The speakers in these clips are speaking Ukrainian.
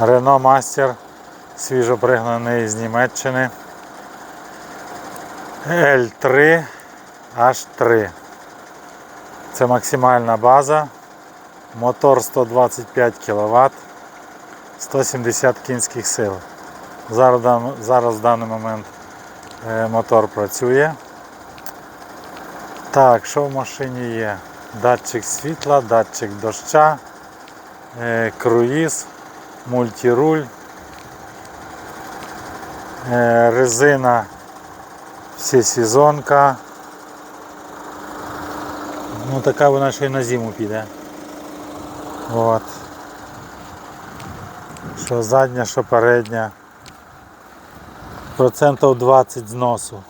Рено Мастер свіжо пригнаний з Німеччини. L3 H3. Це максимальна база. Мотор 125 кВт, 170 кінських сил. Зараз, зараз в даний момент е, мотор працює. Так, що в машині є? Датчик світла, датчик доща, е, круїз, мультируль, е, резина всесезонка. Ну така вона ще й на зиму піде. От. Що задня, що передня. Процентів 20 зносу.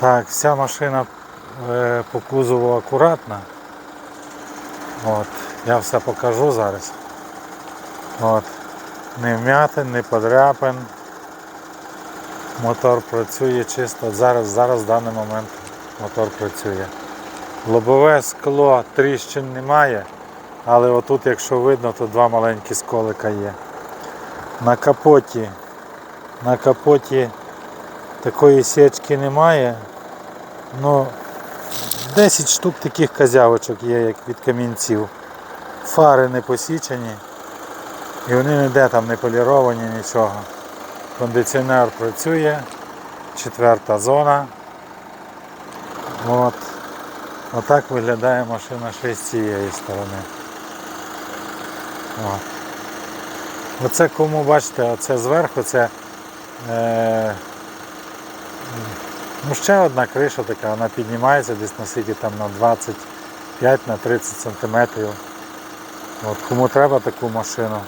Так, вся машина е, по кузову акуратна. От, я все покажу зараз. От. Не вмятин, не подряпин. Мотор працює чисто. Зараз, зараз в даний момент мотор працює. Лобове скло тріщин немає, але отут, якщо видно, то два маленькі сколика є. На капоті, на капоті такої січки немає. Ну, 10 штук таких козявочок є, як від камінців. Фари не посічені. І вони ніде там не поліровані, нічого. Кондиціонер працює, четверта зона. От. Отак виглядає машина ще з цієї сторони. От. Оце кому бачите, оце зверху це е, ну, ще одна криша така, вона піднімається десь наскільки там на 25 на 30 сантиметрів. От, кому треба таку машину,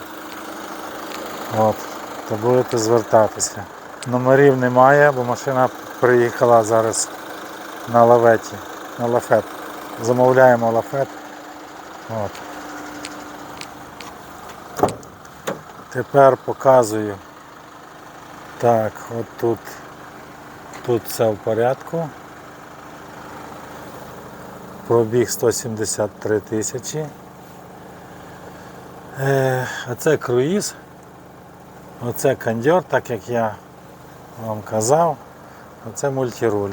от, то будете звертатися. Номерів немає, бо машина приїхала зараз на лаветі, на лафет. Замовляємо лафет. От. Тепер показую. Так, от тут, тут все в порядку. Пробіг 173 тисячі. Е, а це круїз. Оце кондьор, так як я вам казав. Оце мультируль.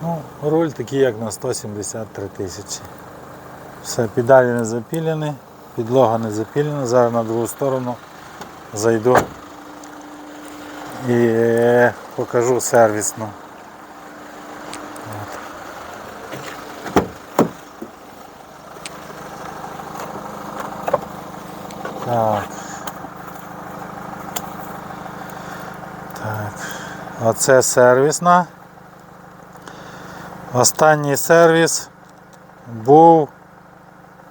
Ну, руль такий, як на 173 тисячі. Все, педалі не запілені, підлога не запілена. Зараз на другу сторону зайду і покажу сервісну. Так. Оце сервісна. Останній сервіс був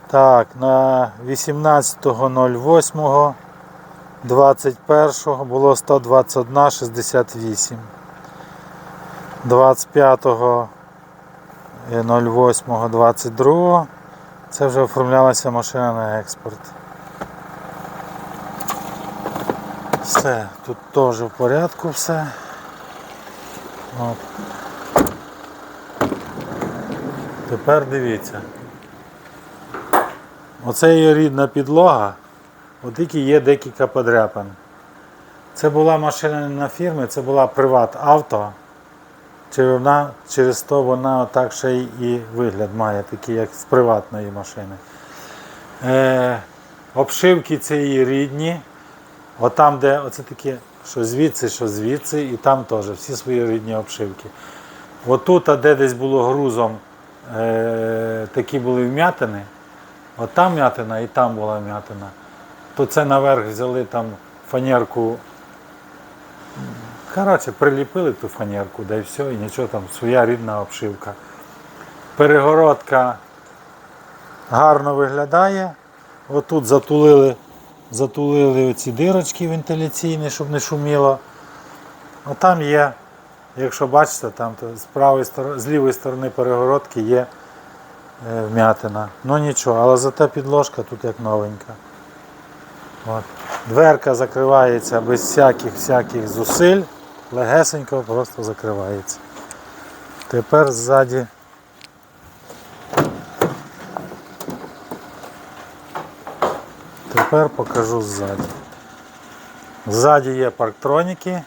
так, на 18.08 21 було 121,68. 25.08.22 це вже оформлялася машина на експорт. Все, тут теж в порядку все. Тепер дивіться. Оце є рідна підлога, от тільки є декілька подряпин. Це була машина на фірмі, це була приват авто. Через то вона так ще і вигляд має, такий, як з приватної машини. Е, обшивки цієї рідні. От там, де оце таке, що звідси, що звідси, і там теж всі свої рідні обшивки. Отут, а де десь було грузом, е, такі були вм'ятини. От там м'ятина і там була м'ятина. То це наверх взяли там фанерку. Коротше, приліпили ту фанерку, да і все, і нічого там, своя рідна обшивка. Перегородка гарно виглядає. Отут затулили, затулили оці дирочки вентиляційні, щоб не шуміло. А там є, якщо бачите, там з правої сторони, з лівої сторони перегородки є е, вмятина. Ну нічого, але зате підложка тут як новенька. От. Дверка закривається без всяких всяких зусиль, легесенько просто закривається. Тепер ззаді. Тепер покажу ззаді. Ззаді є парктроніки.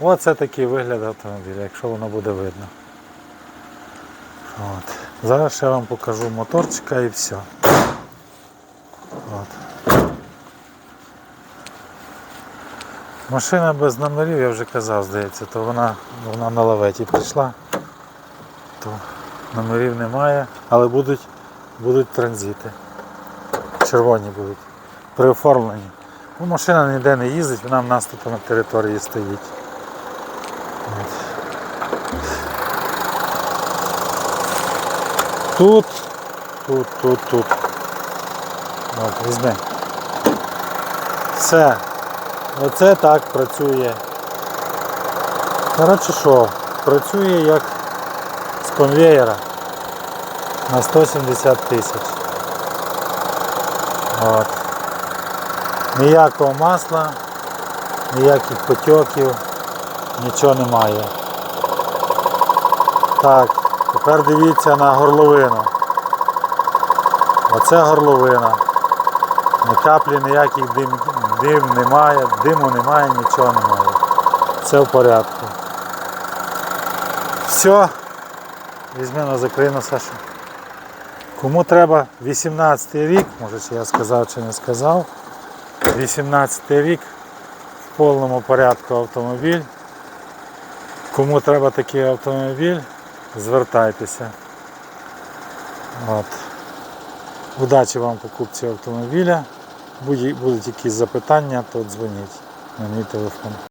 Оце такий вигляд автомобіля, якщо воно буде видно. От. Зараз ще вам покажу моторчика і все. От. Машина без номерів, я вже казав, здається, то вона, вона на лаветі прийшла, то номерів немає, але будуть, будуть транзити. Червоні будуть при оформленні. Ну, машина ніде не їздить, вона в нас тут на території стоїть. Тут, тут, тут, тут. От, візьми. Все. Оце так працює. Коротше що, працює як з конвеєра на 170 тисяч. Ніякого масла, ніяких потьоків, нічого немає. Так, тепер дивіться на горловину. Оце горловина. Ні каплі ніяких дим, дим немає, диму немає, нічого немає. Все в порядку. Все. Візьми на закрину, Саша. Кому треба 18 рік, може я сказав чи не сказав. 18 рік в повному порядку автомобіль. Кому треба такий автомобіль, звертайтеся. От. Удачі вам покупці автомобіля. Будуть якісь запитання, то дзвоніть на мій телефон.